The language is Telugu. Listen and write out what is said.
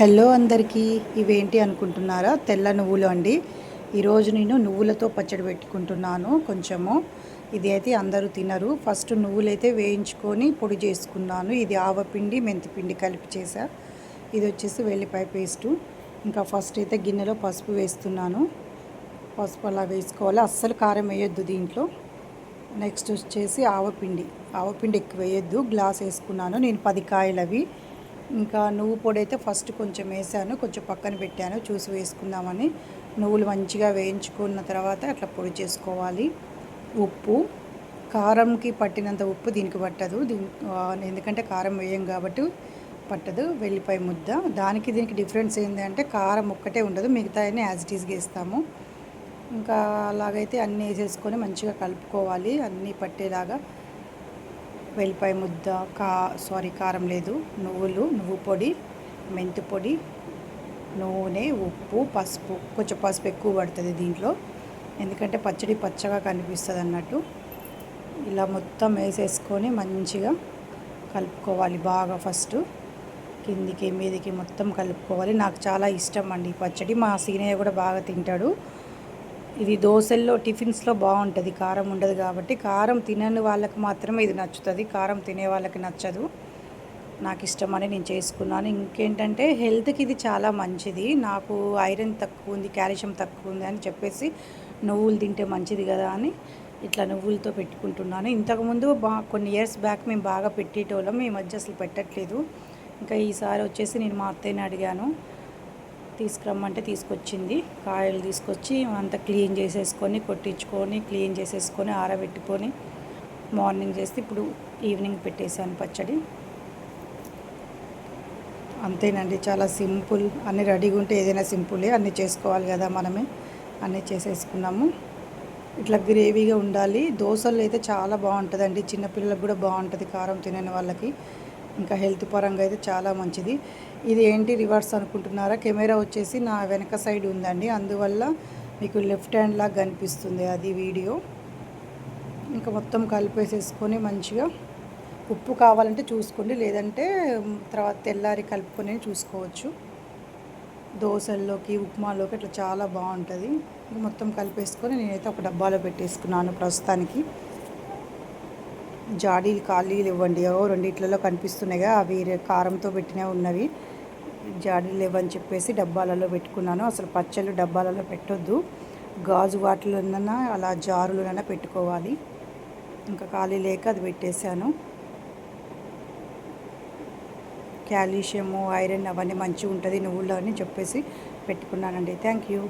హలో అందరికీ ఇవేంటి అనుకుంటున్నారా? తెల్ల నువ్వులు అండి. ఈరోజు నేను నువ్వులతో పచ్చడి పెట్టుకుంటున్నాను కొంచెము. ఇది అయితే అందరూ తినరు. ఫస్ట్ నువ్వులైతే వేయించుకొని పొడి చేసుకున్నాను. ఇది ఆవపిండి మెంతిపిండి కలిపి చేసా ఇది వచ్చేసి వెల్లిపాయ పేస్టు. ఇంకా ఫస్ట్ అయితే గిన్నెలో పసుపు వేస్తున్నాను. పసుపు అలా వేసుకోవాలి. అస్సలు కారం వేయొద్దు దీంట్లో. నెక్స్ట్ వచ్చేసి ఆవపిండి. ఆవపిండి ఎక్కువ వేయొద్దు. గ్లాస్ వేసుకున్నాను. నేను పది కాయలు అవి ఇంకా నువ్వు పొడి అయితే ఫస్ట్ కొంచెం వేసాను కొంచెం పక్కన పెట్టాను చూసి వేసుకుందామని. నువ్వులు మంచిగా వేయించుకున్న తర్వాత అట్లా పొడి చేసుకోవాలి. ఉప్పు. కారంకి పట్టినంత ఉప్పు దీనికి పట్టదు. దీని ఎందుకంటే కారం వేయం కాబట్టి పట్టదు. వెల్లిపాయ ముద్ద. దానికి దీనికి డిఫరెన్స్ ఏంటంటే కారం ఒక్కటే ఉండదు. మిగతా అన్నీ యాజ్ ఇట్ ఈస్గా వేస్తాము. ఇంకా అలాగైతే అన్నీ వేసేసుకొని మంచిగా కలుపుకోవాలి. అన్నీ పట్టేలాగా వెల్లిపాయ ముద్ద కా సారీ కారం లేదు. నువ్వులు నువ్వు పొడి మెంతి పొడి నూనె ఉప్పు పసుపు. కొంచెం పసుపు ఎక్కువ పడుతుంది దీంట్లో. ఎందుకంటే పచ్చడి పచ్చగా కనిపిస్తుంది అన్నట్టు. ఇలా మొత్తం వేసేసుకొని మంచిగా కలుపుకోవాలి బాగా ఫస్ట్. కిందికి మీదికి మొత్తం కలుపుకోవాలి. నాకు చాలా ఇష్టం అండి పచ్చడి. మా సీనయ్య కూడా బాగా తింటాడు. ఇది దోశల్లో టిఫిన్స్లో బాగుంటుంది. కారం ఉండదు కాబట్టి కారం తినని వాళ్ళకి మాత్రమే ఇది నచ్చుతుంది. కారం తినే వాళ్ళకి నచ్చదు. నాకు ఇష్టమని నేను చేసుకున్నాను. ఇంకేంటంటే హెల్త్కి ఇది చాలా మంచిది. నాకు ఐరన్ తక్కువ ఉంది కాల్షియం తక్కువ ఉంది అని చెప్పేసి నువ్వులు తింటే మంచిది కదా అని ఇట్లా నువ్వులతో పెట్టుకుంటున్నాను. ఇంతకుముందు బా కొన్ని ఇయర్స్ బ్యాక్ మేము బాగా పెట్టేటోళ్ళం. ఈ మధ్య అసలు పెట్టట్లేదు. ఇంకా ఈసారి వచ్చేసి నేను మా అత్తయ్యని అడిగాను. తీసుకురమ్మంటే తీసుకొచ్చింది. కాయలు తీసుకొచ్చి అంతా క్లీన్ చేసేసుకొని కొట్టించుకొని క్లీన్ చేసేసుకొని ఆరబెట్టుకొని మార్నింగ్ చేస్తే ఇప్పుడు ఈవినింగ్ పెట్టేశాను పచ్చడి. అంతేనండి చాలా సింపుల్. అన్నీ రెడీగా ఉంటే ఏదైనా సింపులే అన్నీ చేసుకోవాలి కదా మనమే. అన్నీ చేసేసుకున్నాము. ఇట్లా గ్రేవీగా ఉండాలి. దోశలు అయితే చాలా బాగుంటుందండి. చిన్నపిల్లలకు కూడా బాగుంటుంది కారం తినని వాళ్ళకి. ఇంకా హెల్త్ పరంగా అయితే చాలా మంచిది. ఇది ఏంటి రివర్స్ అనుకుంటున్నారా? కెమెరా వచ్చేసి నా వెనక సైడ్ ఉందండి. అందువల్ల మీకు లెఫ్ట్ హ్యాండ్ లాగా కనిపిస్తుంది అది వీడియో. ఇంకా మొత్తం కలిపేసేసుకొని మంచిగా ఉప్పు కావాలంటే చూసుకోండి. లేదంటే తర్వాత తెల్లారి కలుపుకొని చూసుకోవచ్చు. దోశల్లోకి ఉప్మాలోకి అట్లా చాలా బాగుంటుంది. మొత్తం కలిపేసుకొని నేనైతే ఒక డబ్బాలో పెట్టేసుకున్నాను ప్రస్తుతానికి. జాడీలు ఖాళీలు ఇవ్వండి. ఓ రెండిట్లలో కనిపిస్తున్నాయిగా అవి కారంతో పెట్టినవి ఉన్నవి. జాడీలు ఇవ్వని చెప్పేసి డబ్బాలలో పెట్టుకున్నాను. అసలు పచ్చళ్ళు డబ్బాలలో పెట్టొద్దు. గాజు వాటిలోనైనా అలా జారులోనైనా పెట్టుకోవాలి. ఇంకా ఖాళీ లేక అది పెట్టేశాను. కాల్షియము ఐరన్ అవన్నీ మంచిగా ఉంటుంది నువ్వుల్లో అని చెప్పేసి పెట్టుకున్నానండి. Thank you.